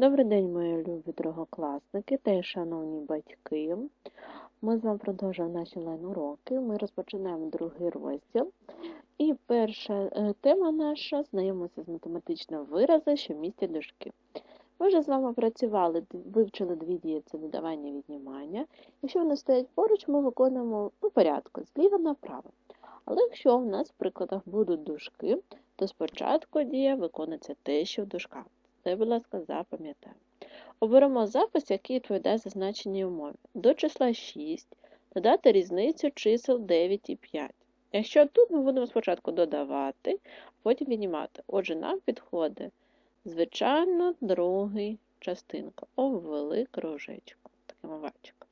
Добрий день, мої любі другокласники та й шановні батьки. Ми з вами продовжуємо наші лайн-уроки. Ми розпочинаємо другий розділ. І перша е, тема наша знайомиться з математичними вирази, що містять дужки. Ми вже з вами працювали, вивчили дві дії це додавання віднімання. Якщо вони стоять поруч, ми виконуємо по порядку, зліва направо. Але якщо в нас в прикладах будуть дужки, то спочатку дія виконується те, що в дужках. Це, будь ласка, запам'ятаємо. Оберемо запис, який відповідає зазначеній умові. До числа 6 додати різницю чисел 9 і 5. Якщо тут ми будемо спочатку додавати, потім віднімати. Отже, нам підходить, звичайно, другий частинка. Обвели кружечку, таким овальчиком.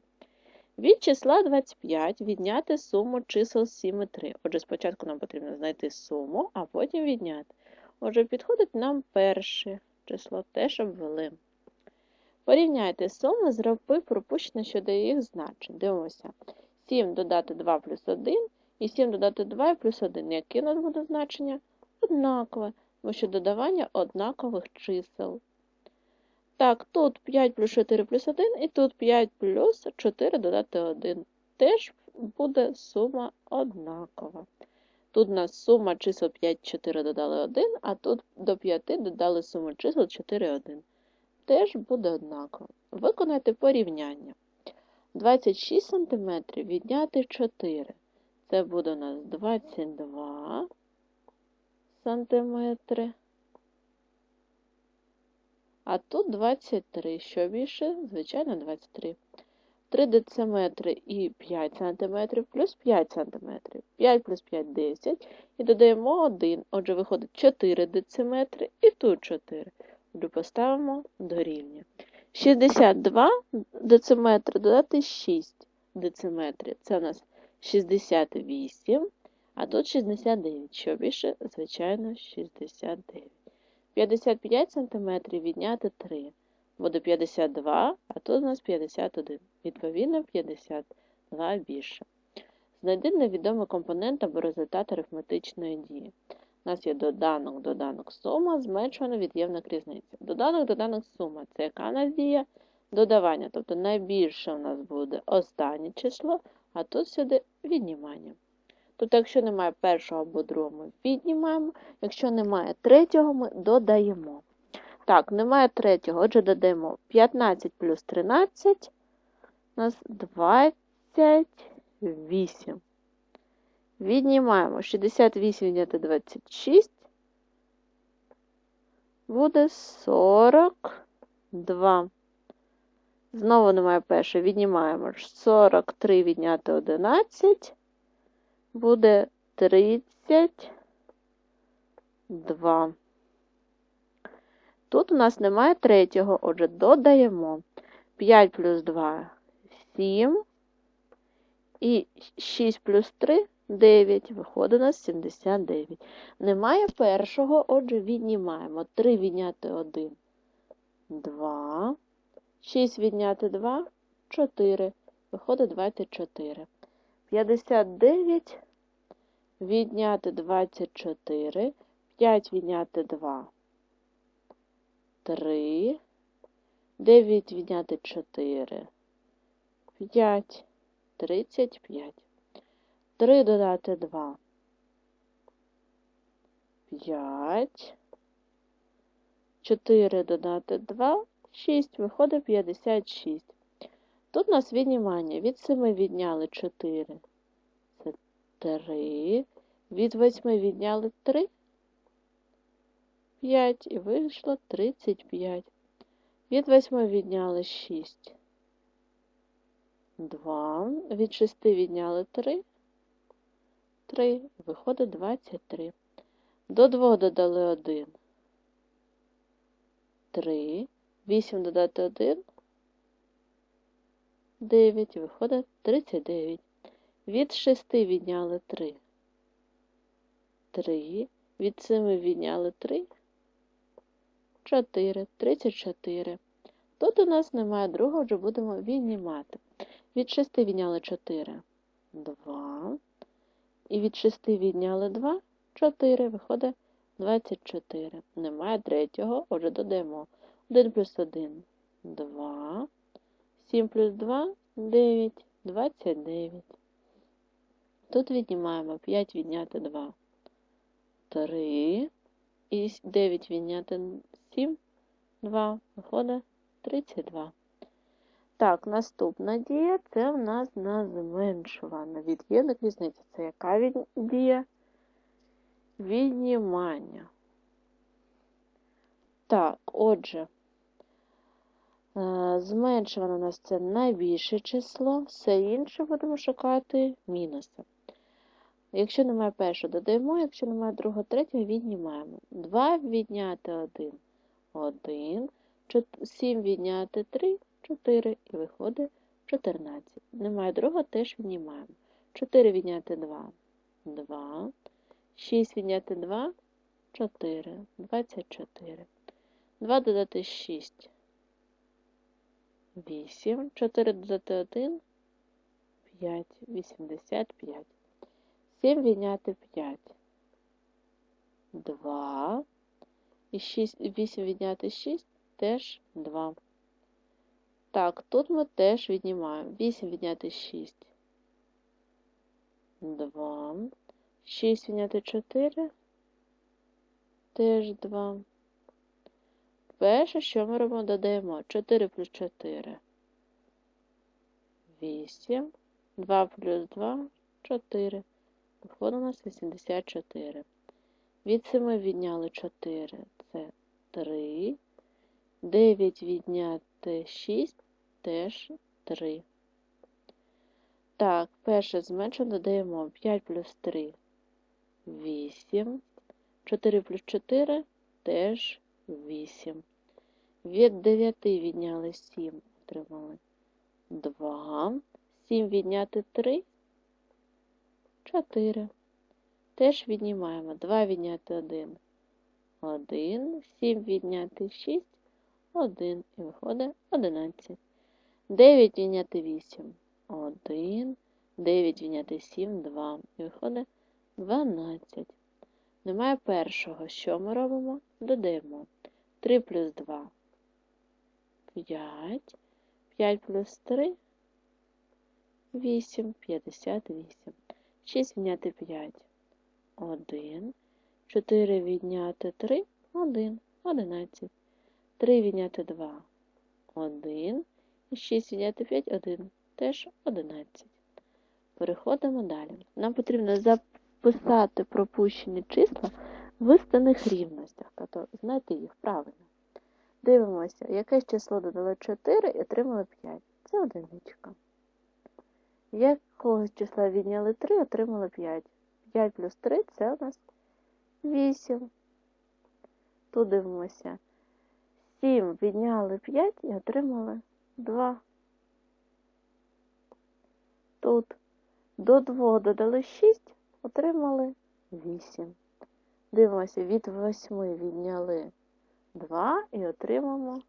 Від числа 25 відняти суму чисел 7 і 3. Отже, спочатку нам потрібно знайти суму, а потім відняти. Отже, підходить нам перше число теж обвели. Порівняйте суми, зроби пропущення щодо їх значень. Дивимося. 7 додати 2 плюс 1 і 7 додати 2 і плюс 1. Яке у нас буде значення? Однакове, тому що додавання однакових чисел. Так, тут 5 плюс 4 плюс 1, і тут 5 плюс 4 додати 1. Теж буде сума однакова. Тут у нас сума чисел 5, 4 додали 1, а тут до 5 додали суму чисел 4, 1. Теж буде однаково. Виконайте порівняння. 26 см відняти 4. Це буде у нас 22 см. А тут 23. Що більше? Звичайно, 23. 3 дециметри і 5 см плюс 5 см. 5 плюс 5 10. І додаємо 1. Отже, виходить 4 дециметри і тут 4. Отже, поставимо дорівнює. 62 дециметри додати 6 дециметрів. Це у нас 68, а тут 69. Що більше? Звичайно, 69. 55 см відняти 3 буде 52, а тут у нас 51. Відповідно, 52 більше. Знайди невідомий компонент або результат арифметичної дії. У нас є доданок, доданок сума, зменшувана від'ємник різниця. Доданок, доданок сума це яка у нас дія? Додавання. Тобто найбільше у нас буде останнє число, а тут сюди віднімання. Тут, якщо немає першого або другого, ми віднімаємо, якщо немає третього, ми додаємо. Так, немає третього, отже, додаємо 15 плюс 13 у нас 28. Віднімаємо 68 відняти 26. Буде 42. Знову немає перше. Віднімаємо 43 відняти 11. Буде 32. Тут у нас немає третього, отже, додаємо 5 плюс 2 7. І 6 плюс 3 9. Виходить у нас 79. Немає першого, отже, віднімаємо. 3 відняти 1 2. 6 відняти 2 4. Виходить 24. 59 відняти 24. 5 відняти 2. 3. 9 відняти 4. 5. 35. 3 додати 2. 5. 4 додати 2. 6. Виходить 56. Тут у нас віднімання. Від 7 відняли 4. Це 3. Від 8 відняли 3. 5 і вийшло 35. Від 8 відняли 6. 2. Від 6 відняли 3. 3. Виходить 23. До 2 додали 1. 3. 8 додати 1. 9. Виходить 39. Від 6 відняли 3. 3. Від 7 відняли 3. 4. 34. Тут у нас немає другого, вже будемо віднімати. Від 6 відняли 4. 2. І від 6 відняли 2, 4, виходить 24. Немає третього, отже додаємо. 1 плюс 1 – 2. 7 плюс 2 – 9. 29. Тут віднімаємо 5 відняти 2. 3. І 9 відняти 7. 2. Виходить 32. Так, наступна дія це в нас на зменшувана. Від'ємник різниці. Це яка дія? Віднімання. Так, отже, е, зменшувано у нас це найбільше число, все інше будемо шукати мінуси. Якщо немає першого, додаємо, якщо немає другого, третього, віднімаємо. 2 відняти 1 1, 7 відняти 3 4 і виходить 14. Немає другого, теж віднімаємо. 4 відняти 2 2. 6 відняти 2 4. 24. 2 додати 6. 8. 4 додати 1 5. 85. 7 відняти 5. 2. І 6, 8 відняти 6 теж 2. Так, тут ми теж віднімаємо. 8 відняти 6. 2. 6 відняти 4. Теж 2. Перше, що ми робимо, додаємо 4 плюс 4. 8. 2 плюс 2 4. Виходить у нас 84. Від 7 відняли 4. Це 3. 9 відняти 6 теж 3. Так, перше зменшено додаємо 5 плюс 3 8. 4 плюс 4 теж 8. Від 9 відняли 7, отримали 2. 7 відняти 3 4. Теж віднімаємо 2 відняти 1 1, 7 відняти 6 1 і виходить 11. 9 відняти 8 1, 9 відняти 7 2 і виходить 12. Немає першого. Що ми робимо? Додаємо 3 плюс 2 5, 5 плюс 3 8, 58. 6 відняти 5 1, 4 відняти 3 1, 11. 3 відняти 2 1. І 6 відняти 5 1. Теж 11. Переходимо далі. Нам потрібно записати пропущені числа в вистаних рівностях, тобто знайти їх правильно. Дивимося, яке число додало 4 і отримали 5. Це одиничка. Якогось числа відняли 3, отримали 5. 5 плюс 3 це у нас 8. Тут дивимося. 7 відняли 5 і отримали 2. Тут до 2 додали 6, отримали 8. Дивимося, від 8 відняли 2 і отримаємо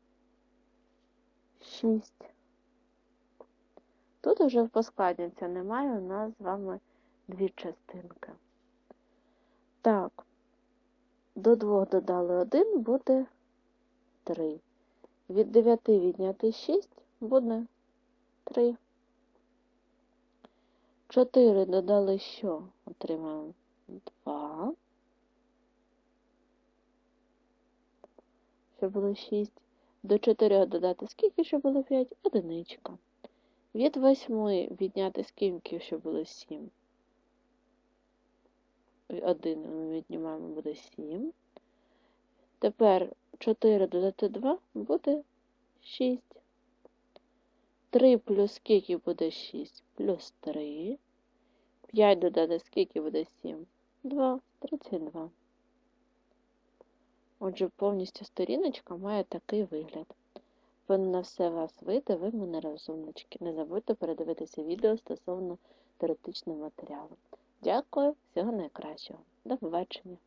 6. Тут уже поскладніться немає, у нас з вами дві частинки. Так, до 2 додали 1, буде 3. Від 9 відняти 6 буде 3. 4 додали що? Отримаємо 2. Що було 6. До 4 додати скільки, що було 5? Одиничка. Від 8 відняти скільки, що було 7. 1 ми віднімаємо, буде 7. Тепер 4 додати 2 буде 6. 3 плюс скільки буде 6? Плюс 3. 5 додати скільки буде 7? 2, 32. Отже, повністю сторіночка має такий вигляд. Повинно все вас вийде, ви мене розумнички. Не забудьте передивитися відео стосовно теоретичного матеріалу. Дякую, всього найкращого. До побачення!